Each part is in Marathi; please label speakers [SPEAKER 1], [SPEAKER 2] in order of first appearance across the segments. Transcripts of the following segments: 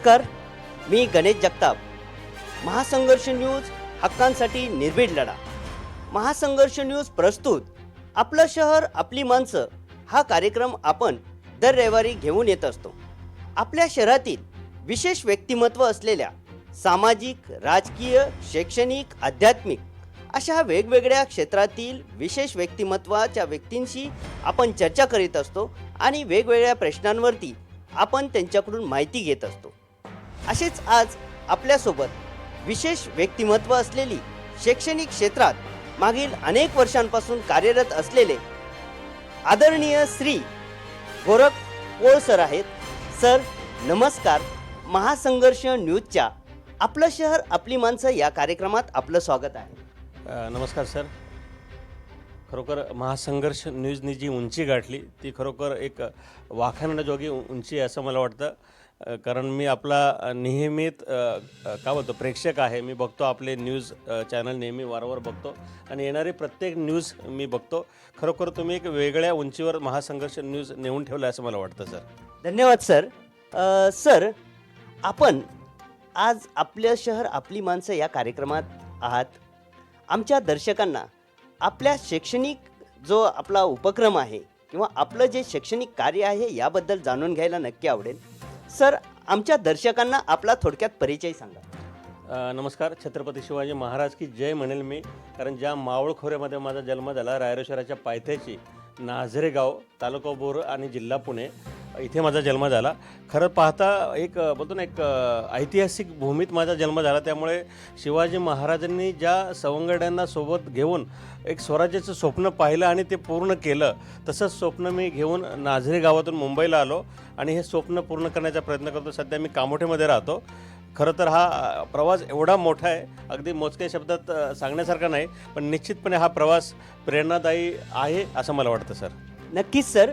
[SPEAKER 1] नमस्कार मी गणेश जगताप. महासंघर्ष न्यूज हक्कांसाठी निर्भीड लढा. महासंघर्ष न्यूज प्रस्तुत. आपलं शहर आपली माणसं हा कार्यक्रम आपण दर रविवारी घेऊन येत असतो. आपल्या शहरातील विशेष व्यक्तिमत्व असलेल्या सामाजिक राजकीय शैक्षणिक आध्यात्मिक अशा वेगवेगळ्या क्षेत्रातील विशेष व्यक्तिमत्वाच्या व्यक्तींशी आपण चर्चा करीत असतो आणि वेगवेगळ्या प्रश्नांवरती आपण त्यांच्याकडून माहिती घेत असतो. असेच आज आपल्यासोबत विशेष व्यक्तिमत्व असलेली शैक्षणिक क्षेत्रात मागील अनेक वर्षांपासून कार्यरत असलेले आदरणीय श्री गोरख पोळ सर आहेत. सर नमस्कार. महासंघर्ष न्यूजच्या आपलं शहर आपली माणसं या कार्यक्रमात आपलं स्वागत आहे.
[SPEAKER 2] नमस्कार सर. खरोखर महासंघर्ष न्यूजनी जी उंची गाठली ती खरोखर एक वाखाणण्याजोगी उंची असं मला वाटतं. कारण मी आपला नेहमीत काय बोलतो प्रेक्षक आहे. मी बघतो आपले न्यूज चॅनल नेहमी वारंवार बघतो आणि येणारी प्रत्येक न्यूज मी बघतो. खरोखर तुम्ही एक वेगळ्या उंचीवर महासंघर्ष न्यूज नेऊन ठेवलं आहे असं मला वाटतं सर.
[SPEAKER 1] धन्यवाद सर. अ, सर आपण आज आपलं शहर आपली माणसं या कार्यक्रमात आहात. आमच्या दर्शकांना आपल्या शैक्षणिक जो आपला उपक्रम आहे किंवा आपलं जे शैक्षणिक कार्य आहे याबद्दल जाणून घ्यायला नक्की आवडेल. सर आमच्या दर्शकांना आपला थोडक्यात परिचय सांगा.
[SPEAKER 2] अ, नमस्कार छत्रपती शिवाजी महाराज की जय म्हणेल मी. कारण ज्या मावळ खोऱ्यामध्ये माझा जन्म झाला रायरेश्वराच्या पायथ्याची नाझरे गाव तालुका बोर आणि जिल्हा पुणे इथे माझा जन्म झाला. खरं पाहता एक बोलतो ना एक ऐतिहासिक भूमीत माझा जन्म झाला. त्यामुळे शिवाजी महाराजांनी ज्या सवंगड्यांना सोबत घेऊन एक स्वराज्याचं स्वप्न पाहिलं आणि ते पूर्ण केलं तसंच स्वप्न मी घेऊन नाझरे गावातून मुंबईला आलो आणि हे स्वप्न पूर्ण करण्याचा प्रयत्न करतो. सध्या मी कामोठेमध्ये राहतो. खरं तर हा प्रवास एवढा मोठा आहे अगदी मोजक्या शब्दात सांगण्यासारखा नाही पण निश्चितपणे हा प्रवास प्रेरणादायी आहे असं मला वाटतं सर.
[SPEAKER 1] नक्कीच सर.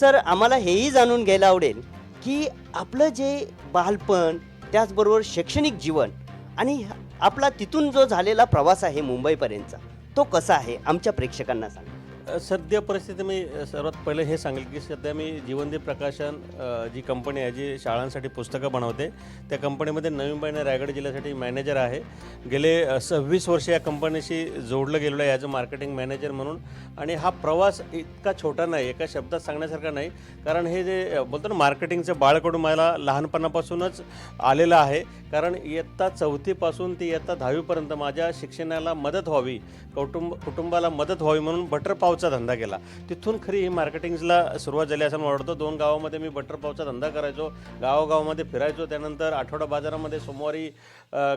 [SPEAKER 1] सर आम्हाला हेही जाणून घ्यायला आवडेल की आपलं जे बालपण त्याचबरोबर शैक्षणिक जीवन आणि आपला तिथून जो झालेला प्रवास आहे मुंबईपर्यंतचा तो कसा आहे? आमच्या प्रेक्षकांना सांगा.
[SPEAKER 2] सध्या परिस्थिती मी सर्वात पहिले हे सांगेल की सध्या मी जीवनदीप प्रकाशन जी कंपनी आहे जी शाळांसाठी पुस्तकं बनवते त्या कंपनीमध्ये नवी मुंबई रायगड जिल्ह्यासाठी मॅनेजर आहे. गेले सव्वीस वर्ष या कंपनीशी जोडलं गेलेलं आहे ॲज अ मार्केटिंग मॅनेजर म्हणून. आणि हा प्रवास इतका छोटा नाही एका शब्दात सांगण्यासारखा नाही. कारण हे जे बोलतो ना मार्केटिंगचं बाळकडून मला लहानपणापासूनच आलेलं आहे. कारण इयत्ता चौथीपासून ती इयत्ता दहावीपर्यंत माझ्या शिक्षणाला मदत व्हावी कौटुंब कुटुंबाला मदत व्हावी म्हणून बटर पावचा धंदा केला. तिथून खरी ही मार्केटिंगला सुरुवात झाली असं मला वाटतं. दोन गावामध्ये मी बटर पावचा धंदा करायचो. गावागावामध्ये फिरायचो. त्यानंतर आठवडा बाजारामध्ये सोमवारी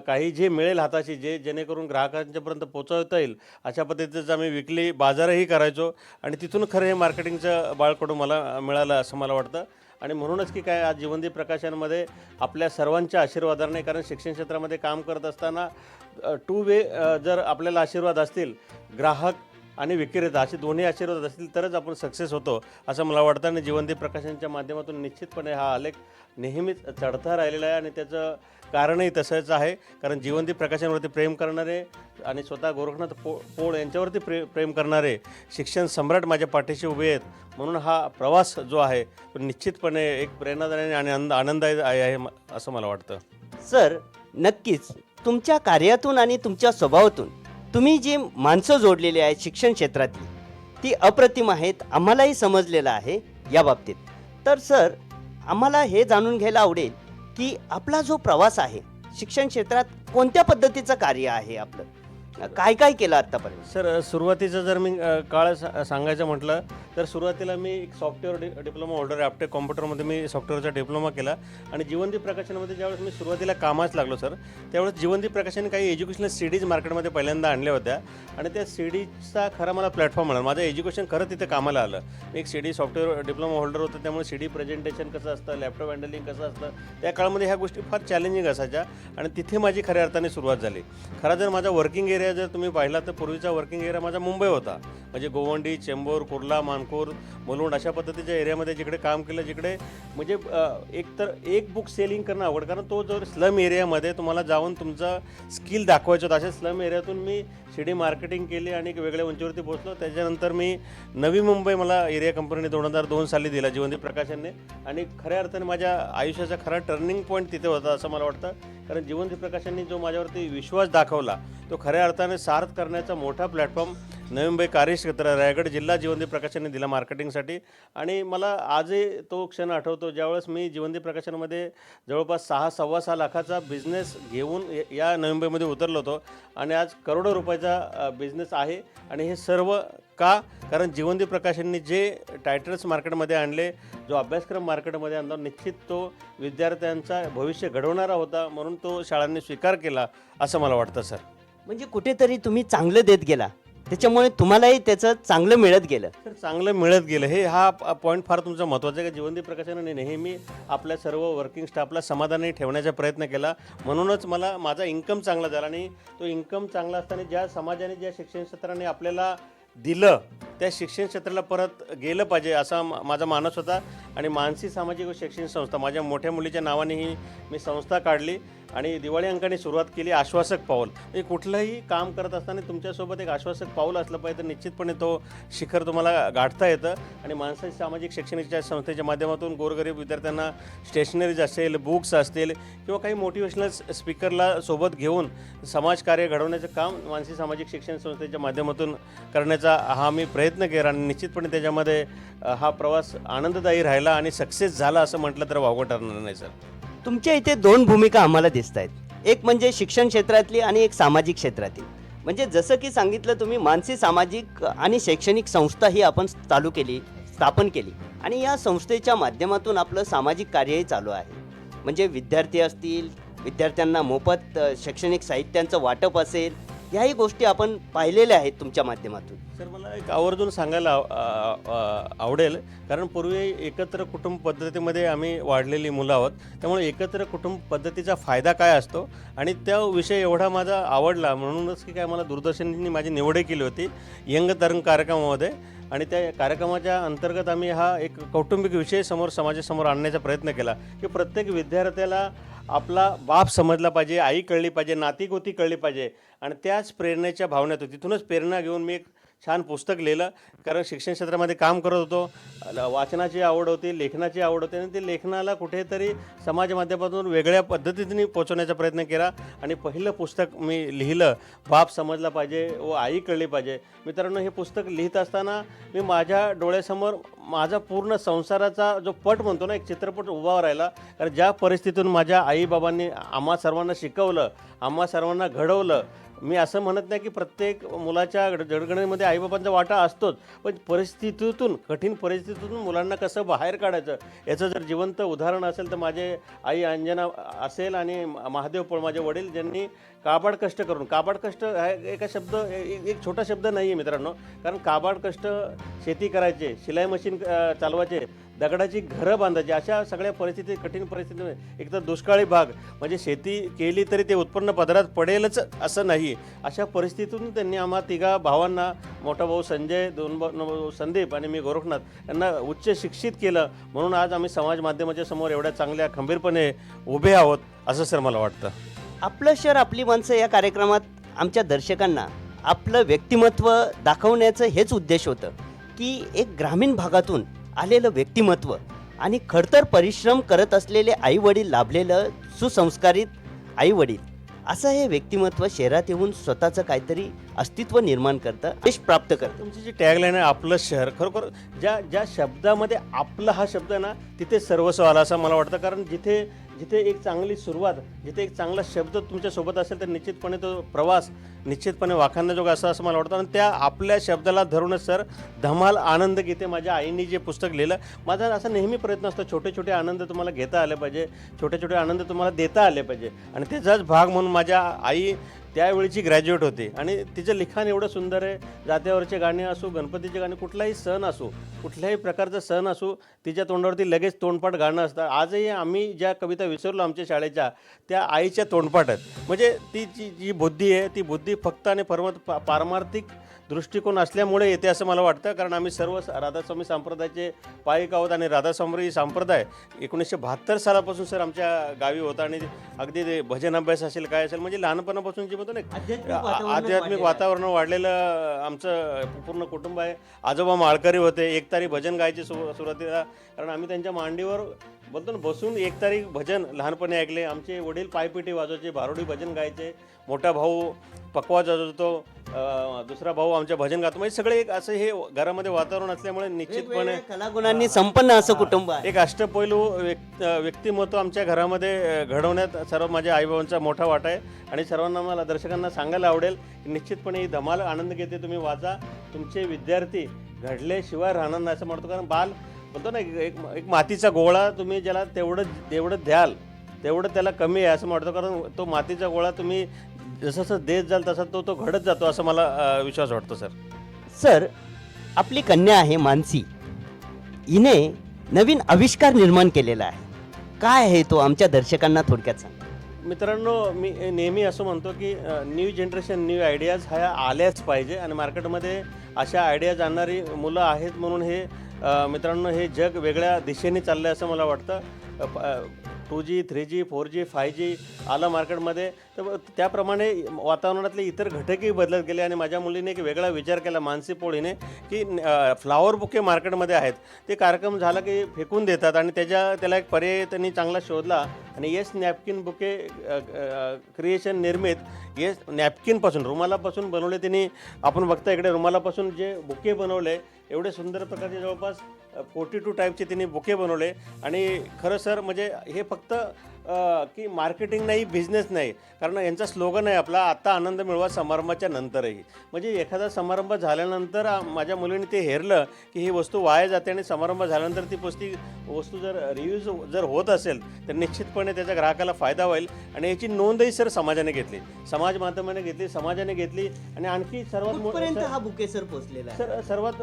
[SPEAKER 2] काही जे मिळेल हाताशी जे जेणेकरून ग्राहकांच्यापर्यंत पोचवता येईल अशा पद्धतीचा मी विकली बाजारही करायचो. आणि तिथून खरं हे मार्केटिंगचं बाळकडून मला मिळालं असं मला वाटतं. आणि म्हणूनच की काय आज जीवनदीप प्रकाशनमध्ये आपल्या सर्वांच्या आशीर्वादाने कारण शिक्षण क्षेत्रामध्ये काम करत असताना टू वे जर आपल्याला आशीर्वाद असतील ग्राहक आणि विक्रेता असे दोन्ही आशीर्वाद असतील तरच आपण सक्सेस होतो असं मला वाटतं. आणि जीवनदीप प्रकाशनच्या माध्यमातून निश्चितपणे हा आलेख नेहमीच चढता राहिलेला आहे आणि त्याचं कारणही तसंच आहे. कारण जीवनदीप प्रकाशनवरती प्रेम करणारे आणि स्वतः गोरखनाथ पो पोळ यांच्यावरती प्रे प्रेम करणारे शिक्षण सम्राट माझ्या पाठीशी उभे आहेत. म्हणून हा प्रवास जो आहे तो निश्चितपणे एक प्रेरणादायी आणि आनंद आनंददायी आहे आहे म- असं मला वाटतं.
[SPEAKER 1] सर नक्कीच. तुमच्या कार्यातून आणि तुमच्या स्वभावातून तुम्ही जी माणसं जोडलेली आहेत शिक्षण क्षेत्रातली ती अप्रतिम आहेत आम्हालाही समजलेलं आहे या बाबतीत. तर सर आम्हाला हे जाणून घ्यायला आवडेल की आपला जो प्रवास आहे शिक्षण क्षेत्रात कोणत्या पद्धतीचं कार्य आहे आपलं? काय काय केलं आत्तापर्यंत?
[SPEAKER 2] सर सुरुवातीचं जर मी अ, काळ सा- सांगायचं म्हटलं तर सुरुवातीला मी एक सॉफ्टवेअर डि डिप्लोमा होल्डर ॲप्टेक कॉम्प्युटरमध्ये मी सॉफ्टवेअरचा डिप्लोमा केला. आणि जीवनदीप प्रकाशनामध्ये ज्यावेळेस मी सुरुवातीला कामाच लागलो सर त्यावेळेस जीवनदीप प्रकाशन काही एज्युकेशनल सी डीज मार्केटमध्ये पहिल्यांदा आणल्या होत्या. आणि त्या सी डीचा खरा मला प्लॅटफॉर्म मिळाला. माझं एज्युकेशन खरं तिथे कामाला आलं. मी एक C D software diploma holder होतं त्यामुळे सी डी प्रेझेंटेशन कसं असतं लॅपटॉप हँडलिंग कसं असतं त्या काळामध्ये ह्या गोष्टी फार चॅलेंजिंग असायच्या. आणि तिथे माझी खऱ्या अर्थाने सुरुवात झाली. खरा जर माझा वर्किंग एरिया एरिया जर तुम्ही पाहिला तर पूर्वीचा वर्किंग एरिया माझा मुंबई होता. म्हणजे गोवंडी चेंबूर कुर्ला मानकूर मुलुंड अशा पद्धतीच्या एरियामध्ये जिकडे काम केलं जिकडे म्हणजे एक तर एक बुक सेलिंग करणं आवड कारण तो जर स्लम एरियामध्ये तुम्हाला जाऊन तुमचा स्किल दाखवायचं होतं अशा स्लम एरियातून मी शिडी मार्केटिंग केली आणि एक वेगळ्या उंचीवरती पोहोचलो. त्याच्यानंतर मी नवी मुंबई मला एरिया कंपनीने दोन हजार दोन साली दिला जीवनदीप प्रकाशनने आणि खऱ्या अर्थाने माझ्या आयुष्याचा खरा टर्निंग पॉईंट तिथे होता असं मला वाटतं. कारण जीवनदीप प्रकाशांनी जो माझ्यावरती विश्वास दाखवला तो खऱ्या अर्थाने सार्थ करण्याचा मोठा प्लॅटफॉर्म नवी मुंबई कार्यक्षेत्र रायगड जिल्हा जीवनदीप प्रकाशनने दिला मार्केटिंगसाठी. आणि मला आजही तो क्षण आठवतो ज्यावेळेस मी जीवनदीप प्रकाशनमध्ये जवळपास सहा सव्वा सहा लाखाचा बिझनेस घेऊन या नवी मुंबईमध्ये उतरलो होतो. आणि आज करोडो रुपयाचा बिझनेस आहे. आणि हे सर्व का? कारण जीवनदीप प्रकाशनने जे टायटल्स मार्केटमध्ये आणले जो अभ्यासक्रम मार्केटमध्ये आणला निश्चित तो विद्यार्थ्यांचा भविष्य घडवणारा होता म्हणून तो शाळांनी स्वीकार केला असं मला वाटतं सर.
[SPEAKER 1] म्हणजे कुठेतरी तुम्ही चांगलं देत गेला. त्याच्यामुळे तुम्हालाही त्याचं चांगलं मिळत गेलं.
[SPEAKER 2] तर चांगलं मिळत गेलं. हे हा पॉईंट फार तुमचा महत्त्वाचा आहे का? जीवनदीप प्रकाशनाने नेहमी आपल्या सर्व वर्किंग स्टाफला समाधानी ठेवण्याचा प्रयत्न केला. म्हणूनच मला माझा इन्कम चांगला झाला आणि तो इन्कम चांगला असताना ज्या समाजाने ज्या शिक्षण क्षेत्राने आपल्याला दिलं त्या शिक्षण क्षेत्राला परत गेलं पाहिजे असा माझा मानस होता. आणि मानसी सामाजिक व शैक्षणिक संस्था माझ्या मोठ्या मुलीच्या नावाने ही मी संस्था काढली. आणि दिवाळी अंकाने सुरुवात केली आश्वासक पाऊल. म्हणजे कुठलंही काम करत असताना तुमच्यासोबत एक आश्वासक पाऊल असलं पाहिजे तर निश्चितपणे तो शिखर तुम्हाला गाठता येतं. आणि माणसाची सामाजिक शैक्षणिकच्या संस्थेच्या माध्यमातून गोरगरीब विद्यार्थ्यांना स्टेशनरीज असेल बुक्स असतील किंवा काही मोटिवेशनल स्पीकरला सोबत घेऊन समाजकार्य घडवण्याचं काम मानसी सामाजिक शिक्षण संस्थेच्या माध्यमातून करण्याचा हा मी प्रयत्न केला आणि निश्चितपणे त्याच्यामध्ये हा प्रवास आनंददायी राहिला आणि सक्सेस झाला असं म्हटलं तर वावगं ठरणार नाही सर
[SPEAKER 1] तुमच्या इथे दोन भूमिका आम्हाला दिसत आहेत एक म्हणजे शिक्षण क्षेत्रातली आणि एक सामाजिक क्षेत्रातील. म्हणजे जसं की सांगितलं तुम्ही मानसी सामाजिक आणि शैक्षणिक संस्था ही आपण चालू केली स्थापन केली. आणि या संस्थेच्या माध्यमातून आपलं सामाजिक कार्यही चालू आहे. म्हणजे विद्यार्थी असतील विद्यार्थ्यांना मोफत शैक्षणिक साहित्यांचं वाटप असेल ह्याही गोष्टी आपण पाहिलेल्या आहेत तुमच्या माध्यमातून.
[SPEAKER 2] सर मला एक आवर्जून सांगायला आव- आ- आ- आवडेल कारण पूर्वी एकत्र कुटुंब पद्धतीमध्ये आम्ही वाढलेली मुलं आहोत. त्यामुळे एकत्र कुटुंब पद्धतीचा फायदा काय असतो? आणि त्या विषय एवढा माझा आवडला म्हणूनच की काय मला दूरदर्शननी माझी निवडही केली होती यंग तरंग कार्यक्रमामध्ये. आणि त्या कार्यक्रमाच्या अंतर्गत आम्ही हा एक कौटुंबिक विषय समोर समाजासमोर आणण्याचा प्रयत्न केला की प्रत्येक विद्यार्थ्याला आपला बाप समजला पाहिजे आई कळली पाहिजे नाती गोती कळली पाहिजे. आणि त्याच प्रेरणेच्या भावनेतून तिथूनच प्रेरणा घेऊन मी एक छान पुस्तक लिहिलं. कारण शिक्षण क्षेत्रामध्ये काम करत होतो. वाचनाची आवड होती लेखनाची आवड होती आणि ते लेखनाला कुठेतरी समाज माध्यमातून वेगळ्या पद्धतीने पोचवण्याचा प्रयत्न केला आणि पहिलं पुस्तक मी लिहिलं बाप समजला पाहिजे व आई कळली पाहिजे. मित्रांनो हे पुस्तक लिहित असताना मी माझ्या डोळ्यासमोर माझा पूर्ण संसाराचा जो पट म्हणतो ना एक चित्रपट उभा राहिला. कारण ज्या परिस्थितीतून माझ्या आईबाबांनी आम्हा सर्वांना शिकवलं आम्हा सर्वांना घडवलं मी असं म्हणत नाही की प्रत्येक मुलाच्या घड- आईबाबांचा वाटा असतोच पण परिस्थितीतून कठीण परिस्थितीतून मुलांना कसं बाहेर काढायचं याचं जर जिवंत उदाहरण असेल तर माझे आई अंजना असेल आणि महादेव पण माझे वडील ज्यांनी काबाड कष्ट करून काबाड कष्ट हा एका शब्द एक छोटा शब्द नाही आहे मित्रांनो कारण काबाड कष्ट शेती करायचे शिलाई मशीन चालवायचे दगडाची घरं बांधायची अशा सगळ्या परिस्थिती कठीण परिस्थितीमध्ये एक तर दुष्काळी भाग म्हणजे शेती केली तरी ते उत्पन्न पदरात पडेलच असं नाही. अशा परिस्थितीतून त्यांनी आम्हा तिघा भावांना मोठा भाऊ संजय दोन भाऊ भाऊ संदीप आणि मी गोरखनाथ यांना उच्च शिक्षित केलं. म्हणून आज आम्ही समाज माध्यमाच्या समोर एवढ्या चांगल्या खंबीरपणे उभे आहोत असं सर मला वाटतं.
[SPEAKER 1] आपलं शहर आपली माणसं या कार्यक्रमात आमच्या दर्शकांना आपलं व्यक्तिमत्व दाखवण्याचं हेच उद्देश होतं की एक ग्रामीण भागातून आलेलं व्यक्तिमत्व आणि खडतर परिश्रम करत असलेले आईवडील लाभलेलं सुसंस्कारित आईवडील. असं हे व्यक्तिमत्व शहरात येऊन स्वतःचं काहीतरी अस्तित्व निर्माण करतं यश प्राप्त करतं.
[SPEAKER 2] तुमची जी टॅगलाईन आहे आपलं शहर खरोखर ज्या ज्या शब्दामध्ये आपलं हा शब्द आहे ना तिथे सर्वस्व आला असं मला वाटतं. कारण जिथे जिथे एक चांगली सुरुवात जिथे एक चांगला शब्द तुमच्यासोबत असेल तर निश्चितपणे तो प्रवास निश्चितपणे वाखाणण्याजोगा असा असं मला वाटतं. आणि त्या आपल्या शब्दाला धरूनच सर धमाल आनंद घेते माझ्या आईने जे पुस्तक लिहिलं. माझा असा नेहमी प्रयत्न असतो छोटे छोटे आनंद तुम्हाला घेता आले पाहिजे छोटे छोटे आनंद तुम्हाला देता आले पाहिजे. आणि त्याचाच भाग म्हणून माझ्या आई त्यावेळीची ग्रॅज्युएट होती. आणि तिचं लिखाण एवढं सुंदर आहे. जात्यावरचे गाणे असो गणपतीचे गाणे कुठलाही सण असो कुठल्याही प्रकारचा सण असो तिच्या तोंडावरती लगेच तोंडपाठ गाणं असतं. आजही आम्ही ज्या कविता विसरलो आमच्या शाळेच्या त्या आईच्या तोंडपाठ आहेत. म्हणजे ती जी जी बुद्धी आहे ती बुद्धी फक्त आणि परम पा- पारमार्थिक दृष्टिकोन असल्यामुळे येते असं मला वाटतं कारण आम्ही सर्व राधास्वामी संप्रदायाचे पायिक आहोत आणि राधास्वामी संप्रदाय एकोणीसशे बहात्तर सालापासून सर आमच्या गावी होता आणि अगदी ते भजन अभ्यास असेल काय असेल म्हणजे लहानपणापासून जे म्हणतो ना
[SPEAKER 1] आध्यात्मिक वातावरण वाढलेलं
[SPEAKER 2] आमचं पूर्ण कुटुंब आहे. आजोबा माळकरी होते एक तारी भजन गायचे सु सुरुवातीला कारण आम्ही त्यांच्या मांडीवर बोलतो ना बसून एक तारी भजन लहानपणी ऐकले. आमचे वडील पायपिटी वाजवायचे भारुडी भजन गायचे मोठा भाऊ पकवाज वाजवतो दुसरा भाऊ आमच्या भजन गातो. म्हणजे सगळे एक असं हे घरामध्ये वातावरण असल्यामुळे निश्चितपणे
[SPEAKER 1] कलागुणांनी संपन्न असं कुटुंब आहे.
[SPEAKER 2] एक अष्टपैलू व्यक् व्यक्तिमत्व आमच्या घरामध्ये घडवण्यात सर्व माझ्या आईबाबांचा मोठा वाटा आहे. आणि सर्वांना मला दर्शकांना सांगायला आवडेल की निश्चितपणे ही धमाल आनंद घेते. तुम्ही वाचा. तुमचे विद्यार्थी घडल्याशिवाय राहणार नाही असं म्हणतो. कारण बाल बोलतो ना एक- एक मातीचा गोळा तुम्ही ज्याला तेवढं तेवढं द्याल तेवढं त्याला कमी आहे असं म्हणतो. कारण तो मातीचा गोळा तुम्ही जसं जसं देत जाल तसा तो तो घडत जातो असं मला अ, विश्वास वाटतो सर.
[SPEAKER 1] सर आपली कन्या आहे मानसी. हिने नवीन आविष्कार निर्माण केलेला आहे. काय आहे तो आमच्या दर्शकांना थोडक्यात सांग.
[SPEAKER 2] मित्रांनो मी नेहमी असं म्हणतो की न्यू जनरेशन न्यू आयडियाज ह्या आल्याच पाहिजे आणि मार्केटमध्ये अशा आयडियाज आणणारी मुलं आहेत म्हणून हे अ, मित्रांनो हे जग वेगळ्या दिशेने चाललं आहे असं मला वाटतं. Two G three G four G five G आलं मार्केटमध्ये. तर त्याप्रमाणे वातावरणातले इतर घटकही बदलत गेले आणि माझ्या मुलीने एक वेगळा विचार केला मानसी पोळीने की फ्लावर बुके मार्केटमध्ये आहेत. ते कार्यक्रम झाला की फेकून देतात आणि त्याच्या त्याला एक पर्याय त्यांनी चांगला शोधला आणि येस नॅपकिन बुके क्रिएशन निर्मित येस नॅपकिनपासून रुमालापासून बनवले. त्यांनी आपण बघता इकडे रुमालापासून जे बुके बनवले एवढे सुंदर प्रकारचे जवळपास फोर्टी टू टाईपचे त्यांनी बुके बनवले. आणि खरं सर म्हणजे हे फक्त की मार्केटिंग नाही बिझनेस नाही. कारण यांचा स्लोगन आहे आपला आता आनंद मिळवा समारंभाच्या नंतरही. म्हणजे एखादा समारंभ झाल्यानंतर माझ्या मुलीने ते हेरलं की ही वस्तू वाया जाते आणि समारंभ झाल्यानंतर ती पुस्ती वस्तू जर रियूज जर होत असेल तर निश्चितपणे त्याच्या ग्राहकाला फायदा होईल आणि याची नोंदही सर समाजाने घेतली. समाज माध्यमाने घेतली समाजाने घेतली आणि आणखी सर्वात
[SPEAKER 1] हा बुके सर पोहोचलेला आहे?
[SPEAKER 2] सर सर्वात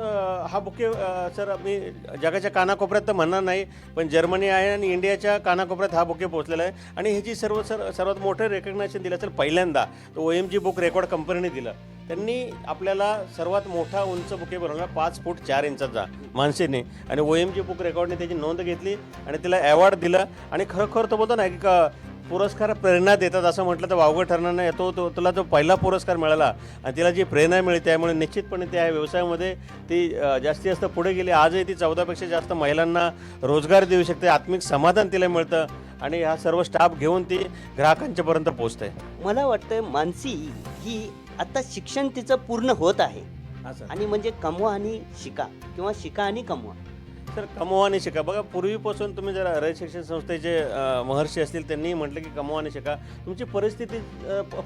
[SPEAKER 2] हा बुके सर मी जगाच्या कानाकोपऱ्यात तर म्हणणार नाही पण जर्मनी आहे आणि इंडियाच्या कानाकोपऱ्यात हा बुके घेतलेलं आहे. आणि ह्याची सर्व सर सर्वात मोठं रेकग्नेशन दिलं असेल पहिल्यांदा O M G book record कंपनीने दिलं. त्यांनी आपल्याला सर्वात मोठा उंच बुके बनवला पाच फूट चार इंचाचा माणसेने आणि ओ एम जी बुक रेकॉर्डने त्याची नोंद घेतली आणि तिला अवॉर्ड दिलं. आणि खरोखर तो बोलतो ना की क- पुरस्कार प्रेरणा देतात असं म्हटलं तर वावगं ठरणार नाही. तो तो तुला जो पहिला पुरस्कार मिळाला आणि तिला जी प्रेरणा मिळते त्यामुळे निश्चितपणे त्या व्यवसायामध्ये ती जास्तीत जास्त पुढे गेली. आजही ती चौदापेक्षा जास्त महिलांना रोजगार देऊ शकते. आत्मिक समाधान तिला मिळतं आणि हा सर्व स्टाफ घेऊन ती ग्राहकांच्यापर्यंत पोहोचते.
[SPEAKER 1] मला वाटतं मानसी ही आता शिक्षण तिचं पूर्ण होत आहे.
[SPEAKER 2] असं.
[SPEAKER 1] आणि म्हणजे कमवा आणि शिका किंवा शिका आणि कमवा.
[SPEAKER 2] तर कमवा शिका. बघा पूर्वीपासून तुम्ही जर रयत शिक्षण संस्थेचे महर्षी असतील त्यांनी म्हटलं की कमवा शिका. तुमची परिस्थिती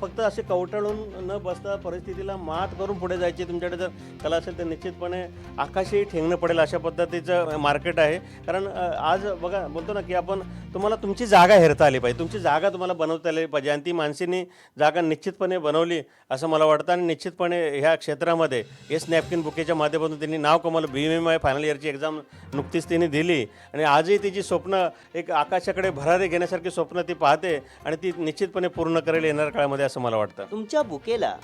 [SPEAKER 2] फक्त असे कवटाळून न बसता परिस्थितीला मात करून पुढे जायची तुमच्याकडे जर कला असेल तर निश्चितपणे आकाशही ठेंगणं पडेल अशा पद्धतीचं मार्केट आहे. कारण आज बघा बोलतो ना की आपण तुम्हाला तुमची जागा हेरता आली पाहिजे. तुमची जागा तुम्हाला बनवता आली पाहिजे. आणि ती माणसीने जागा निश्चितपणे बनवली असं मला वाटतं. आणि निश्चितपणे ह्या क्षेत्रामध्ये एस नॅपकिन बुकेच्या माध्यमातून त्यांनी नाव कमवलं. बी एम आय फायनल इयरची एक्झाम नुकतीच तिने दिली. आणि आजही तिची स्वप्न एक आकाशाकडे भरारे घेण्यासारखी स्वप्न ती पाहते आणि ती निश्चितपणे पूर्ण करेल येणाऱ्या काळामध्ये असं मला वाटतं.
[SPEAKER 1] तुमच्या बुकेला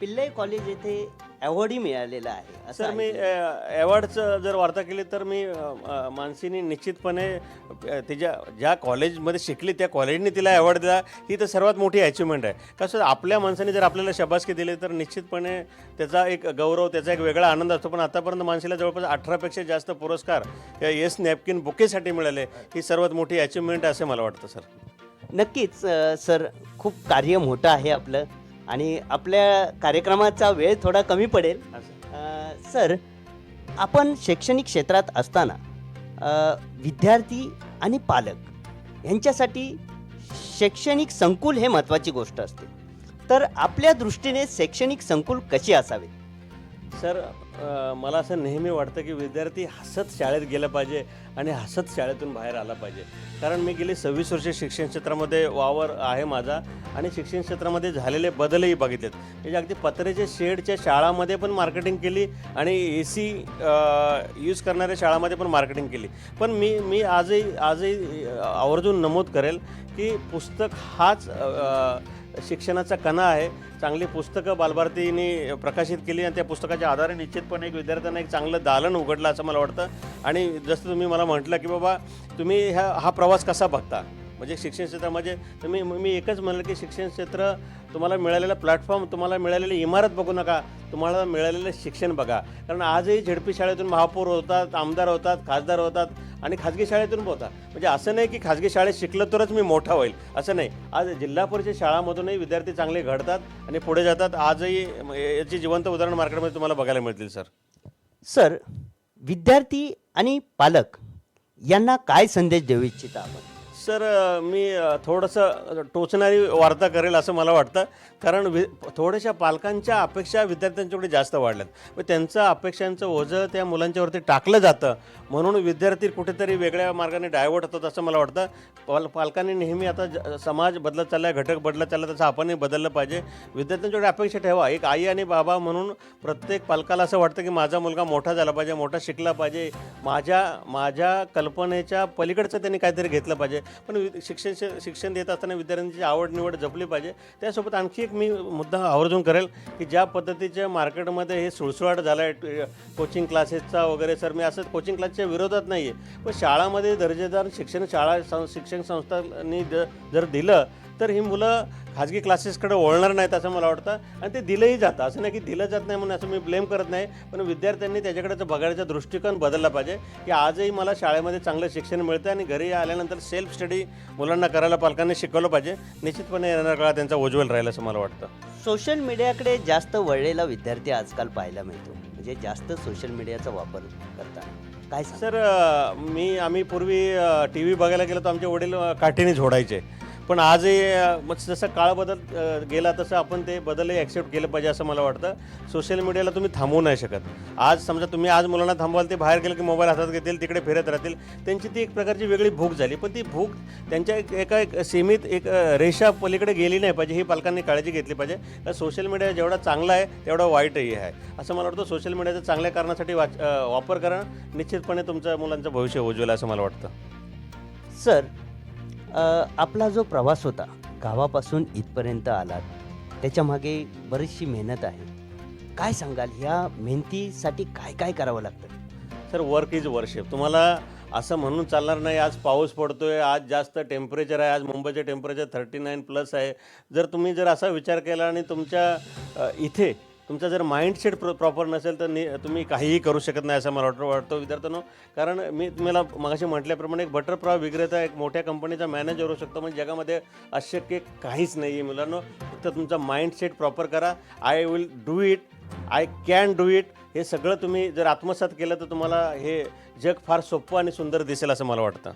[SPEAKER 1] पिल्लई कॉलेज येथे अवॉर्डही मिळालेला आहे असं
[SPEAKER 2] सर मी
[SPEAKER 1] ऐकलं.
[SPEAKER 2] अवॉर्डचं जर वार्ता केली तर मी अ, मानसीने निश्चितपणे अ, तिच्या ज्या कॉलेजमध्ये शिकली त्या कॉलेजने तिला अवॉर्ड दिला. ही तर सर्वात मोठी अचिव्हमेंट आहे. कसं आपल्या माणसाने जर आपल्याला शबासकी दिली तर निश्चितपणे त्याचा एक गौरव त्याचा एक वेगळा आनंद असतो. पण आतापर्यंत माणसाला जवळपास अठरापेक्षा जास्त पुरस्कार या येस नॅपकिन बुकेसाठी मिळाले. ही सर्वात मोठी अचिव्हमेंट आहे असं मला वाटतं सर.
[SPEAKER 1] नक्कीच अ, सर खूप कार्य मोठं आहे आपलं. आणि आपल्या कार्यक्रमाचा वेळ थोडा कमी पडेल. अ, सर आपण शैक्षणिक क्षेत्रात असताना अ, विद्यार्थी आणि पालक यांच्यासाठी शैक्षणिक संकुल हे महत्त्वाची गोष्ट असते. तर आपल्या दृष्टीने शैक्षणिक संकुल कशी असावे?
[SPEAKER 2] सर मला असं नेहमी वाटतं की विद्यार्थी हसत शाळेत गेलं पाहिजे आणि हसत शाळेतून बाहेर आला पाहिजे. कारण मी गेली सव्वीस वर्षे शिक्षण क्षेत्रामध्ये वावर आहे माझा आणि शिक्षण क्षेत्रामध्ये झालेले बदलही बघितलेत. म्हणजे अगदी पत्र्याच्या शेडच्या शाळामध्ये पण मार्केटिंग केली आणि ए सी यूज करणाऱ्या शाळामध्ये पण मार्केटिंग केली. पण मी मी आजही आजही आवर्जून नमूद करेल की पुस्तक हाच शिक्षणाचा कणा आहे. चांगली पुस्तकं बालभारतीने प्रकाशित केली आणि त्या पुस्तकाच्या आधारे निश्चितपणे एक विद्यार्थ्यांना एक चांगलं दालन उघडलं असं मला वाटतं. आणि जसं तुम्ही मला म्हटलं की बाबा तुम्ही ह्या हा प्रवास कसा बघता? म्हणजे शिक्षण क्षेत्रामध्ये म्हणजे तुम्ही मी एकच म्हणलं की शिक्षण क्षेत्र तुम्हाला मिळालेला प्लॅटफॉर्म तुम्हाला मिळालेली इमारत बघू नका. तुम्हाला मिळालेलं शिक्षण बघा. कारण आजही झेडपी शाळेतून महापौर होतात आमदार होतात खासदार होतात. आणि खाजगी शाळेतून पोहता. म्हणजे असं नाही की खाजगी शाळेत शिकलं तरच मी मोठा होईल. असं नाही. आज जिल्हा परिषद शाळामधूनही विद्यार्थी चांगले घडतात आणि पुढे जातात. आजही याची जिवंत उदाहरण मार्केटमध्ये तुम्हाला बघायला मिळतील सर.
[SPEAKER 1] सर विद्यार्थी आणि पालक यांना काय संदेश देऊ इच्छिता आपण?
[SPEAKER 2] सर मी थोडंसं टोचणारी वार्ता करेल असं मला वाटतं. कारण वि थोड्याशा पालकांच्या अपेक्षा विद्यार्थ्यांच्याकडे जास्त वाढल्यात. मग त्यांचं अपेक्षांचं ओझं त्या मुलांच्यावरती टाकलं जातं. म्हणून विद्यार्थी कुठेतरी वेगळ्या मार्गाने डायव्हर्ट होतात असं मला वाटतं. पाल पालकांनी नेहमी आता ज समाज बदलत चालला आहे घटक बदलत चालला तसं आपणही बदललं पाहिजे. विद्यार्थ्यांच्याकडे अपेक्षा ठेवा. एक आई आणि बाबा म्हणून प्रत्येक पालकाला असं वाटतं की माझा मुलगा मोठा झाला पाहिजे मोठा शिकला पाहिजे. माझ्या माझ्या कल्पनेच्या पलीकडचं त्यांनी काहीतरी घेतलं पाहिजे. पण वि- शिक्षण शिक्षण देत असताना विद्यार्थ्यांची आवड निवड जपली पाहिजे. त्यासोबत आणखी एक मी मुद्दा आवर्जून करेल की ज्या पद्धतीच्या मार्केटमध्ये हे सुळसुळाट झाला आहे कोचिंग क्लासेसचा वगैरे सर मी असं कोचिंग क्लासच्या विरोधात नाही आहे पण शाळामध्ये दर्जेदार शिक्षण शाळा सं शिक्षण संस्थांनी ज- जर दिलं तर ही मुलं खाजगी क्लासेसकडे वळणार नाहीत असं मला वाटतं. आणि ते दिलंही जातं. असं नाही की दिलं जात नाही म्हणून असं मी ब्लेम करत नाही. पण विद्यार्थ्यांनी त्याच्याकडे बघायचा दृष्टिकोन बदलला पाहिजे की आजही मला शाळेमध्ये चांगलं शिक्षण मिळतं आणि घरी आल्यानंतर सेल्फ स्टडी मुलांना करायला पालकांनी शिकवलं पाहिजे. निश्चितपणे येणाऱ्या काळात त्यांचा उज्ज्वल राहील असं मला वाटतं.
[SPEAKER 1] सोशल मीडियाकडे जास्त वळलेला विद्यार्थी आजकाल पाहायला मिळतो. म्हणजे जास्त सोशल मीडियाचा वापर करतात. काय
[SPEAKER 2] सर मी आम्ही पूर्वी टी व्ही बघायला गेलो तर आमचे वडील काठीने झोडायचे. पण आजही मग जसं काळ बदल गेला तसं आपण ते बदलही ॲक्सेप्ट केलं पाहिजे असं मला वाटतं. सोशल मीडियाला तुम्ही थांबवू नाही शकत. आज समजा तुम्ही आज मुलांना थांबवाल ते बाहेर गेलं की मोबाईल हातात घेतील तिकडे फिरत राहतील. त्यांची ती एक प्रकारची वेगळी भूक झाली. पण ती भूक त्यांच्या एक एका एक सीमित एक रेषा पलीकडे गेली नाही पाहिजे ही पालकांनी काळजी घेतली पाहिजे. कारण सोशल मीडिया जेवढा चांगला आहे तेवढा वाईटही आहे. असं मला वाटतं सोशल मीडियाचा चांगल्या कारणासाठी वाच वापर करणं निश्चितपणे तुमच्या मुलांचं भविष्य उज्ज्वल असं मला वाटतं.
[SPEAKER 1] सर आपला जो प्रवास होता गावापासून इथपर्यंत आलात त्याच्यामागे बरीचशी मेहनत आहे. काय सांगाल? ह्या मेहनतीसाठी काय काय करावं लागतं?
[SPEAKER 2] सर वर्क इज वर्शिप तुम्हाला असं म्हणून चालणार नाही आज पाऊस पडतोय आज जास्त टेम्परेचर आहे आज मुंबईचे टेम्परेचर थर्टी नाईन प्लस आहे. जर तुम्ही जर असा विचार केला आणि तुमच्या इथे तुमचा जर माइंडसेट प्र प्रॉपर नसेल तर नि तुम्ही काहीही करू शकत नाही असं मला वाटतं वाटतं विद्यार्थ्यांनो. कारण मी तुम्हाला मगाशी म्हटल्याप्रमाणे एक बटरफ्लाय विक्रेता एक मोठ्या कंपनीचा मॅनेजर होऊ शकतो. म्हणजे जगामध्ये अशक्य काहीच नाही आहे मुलांनो. फक्त तुमचा माइंडसेट प्रॉपर करा. I will do it I can do it हे सगळं तुम्ही जर आत्मसात केलं तर तुम्हाला हे जग फार सोपं आणि सुंदर दिसेल असं मला वाटतं.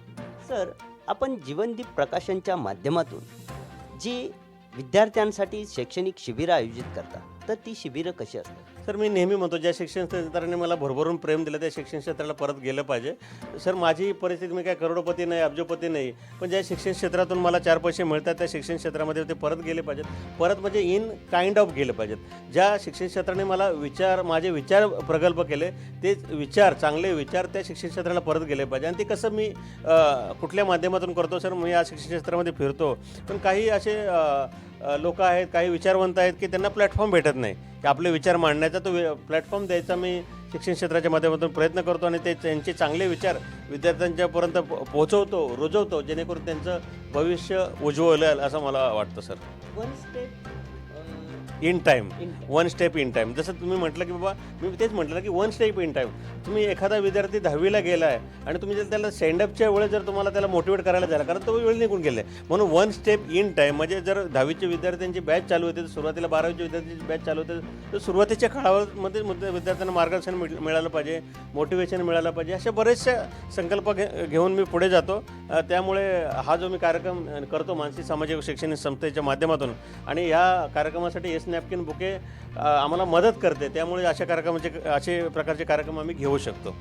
[SPEAKER 1] सर आपण जीवनदीप प्रकाशनच्या माध्यमातून जी विद्यार्थ्यांसाठी शैक्षणिक शिबिरं आयोजित करता तर ती शिबिरं कशी असतात?
[SPEAKER 2] सर मी नेहमी म्हणतो ज्या शिक्षण क्षेत्राने मला भरभरून प्रेम दिलं त्या शिक्षण क्षेत्राला परत गेलं पाहिजे. सर माझी परिस्थिती मी काय करोडपती नाही अब्जोपती नाही पण ज्या शिक्षण क्षेत्रातून मला चार पैसे मिळतात त्या शिक्षण क्षेत्रामध्ये ते परत गेले पाहिजेत. परत म्हणजे इन काइंड ऑफ गेले पाहिजेत. ज्या शिक्षण क्षेत्राने मला विचार माझे विचार प्रगल्भ केले ते विचार चांगले विचार त्या शिक्षण क्षेत्राला परत गेले पाहिजे आणि ते कसं मी कुठल्या माध्यमातून करतो सर मी या शिक्षण क्षेत्रामध्ये फिरतो. पण काही असे लोक आहेत काही विचारवंत आहेत की त्यांना प्लॅटफॉर्म भेटत नाही. की आपले विचार मांडण्याचा तो प्लॅटफॉर्म द्यायचा मी शिक्षण क्षेत्राच्या माध्यमातून प्रयत्न करतो आणि ते त्यांचे चांगले विचार विद्यार्थ्यांच्यापर्यंत पोहोचवतो रुजवतो जेणेकरून त्यांचं भविष्य उज्ज्वल असं मला वाटतं sir.
[SPEAKER 1] One step
[SPEAKER 2] in time one step in time जसं तुम्ही म्हटलं की बाबा मी तेच म्हटलं की वन स्टेप इन टाईम तुम्ही एखादा विद्यार्थी दहावीला गेला आहे आणि तुम्ही जर त्याला सेंडअपच्या वेळेस जर तुम्हाला त्याला मोटिवेट करायला झाला कारण तो वेळ निघून गेला म्हणून वन स्टेप इन टाईम म्हणजे जर दहावीच्या विद्यार्थ्यांची बॅच चालू होते तर सुरुवातीला बारावीच्या विद्यार्थ्यांची बॅच चालू होते तर सुरुवातीच्या काळामध्ये मध्ये विद्यार्थ्यांना मार्गदर्शन मिळ- मिळालं पाहिजे मोटिवेशन मिळालं पाहिजे. अशा बरेचशा संकल्प घे घेऊन मी पुढे जातो. त्यामुळे हा जो मी कार्यक्रम करतो मानसिक सामाजिक शैक्षणिक संस्थेच्या माध्यमातून आणि या कार्यक्रमासाठी एस नॅपकिन बुके आम्हाला मदत करते. त्यामुळे अशा कार्यक्रमाचे असे प्रकारचे कार्यक्रम आम्ही घेऊ शकतो.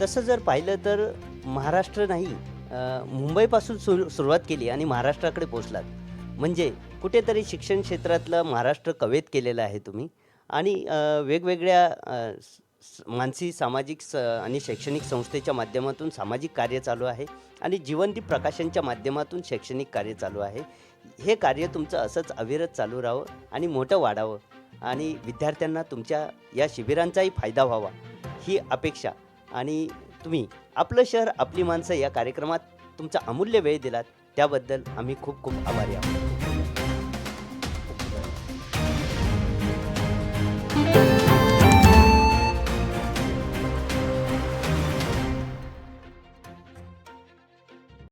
[SPEAKER 1] तसं जर पाहिलं तर महाराष्ट्र नाही मुंबईपासून सुरू सुरुवात केली आणि महाराष्ट्राकडे पोचलात म्हणजे कुठेतरी शिक्षण क्षेत्रातलं महाराष्ट्र कवेत केलेलं आहे तुम्ही. आणि वेगवेगळ्या मानसी सामाजिक स आणि शैक्षणिक संस्थेच्या माध्यमातून सामाजिक कार्य चालू आहे. आणि जीवनदीप प्रकाशनच्या माध्यमातून शैक्षणिक कार्य चालू आहे. हे कार्य तुमचं असंच अविरत चालू राहावं आणि मोठं वाढावं आणि विद्यार्थ्यांना तुमच्या या शिबिरांचाही फायदा व्हावा ही अपेक्षा. आणि तुम्ही आपलं शहर आपली माणसं या कार्यक्रमात तुमचा अमूल्य वेळ दिलात त्याबद्दल आम्ही खूप खूप आभारी आहोत.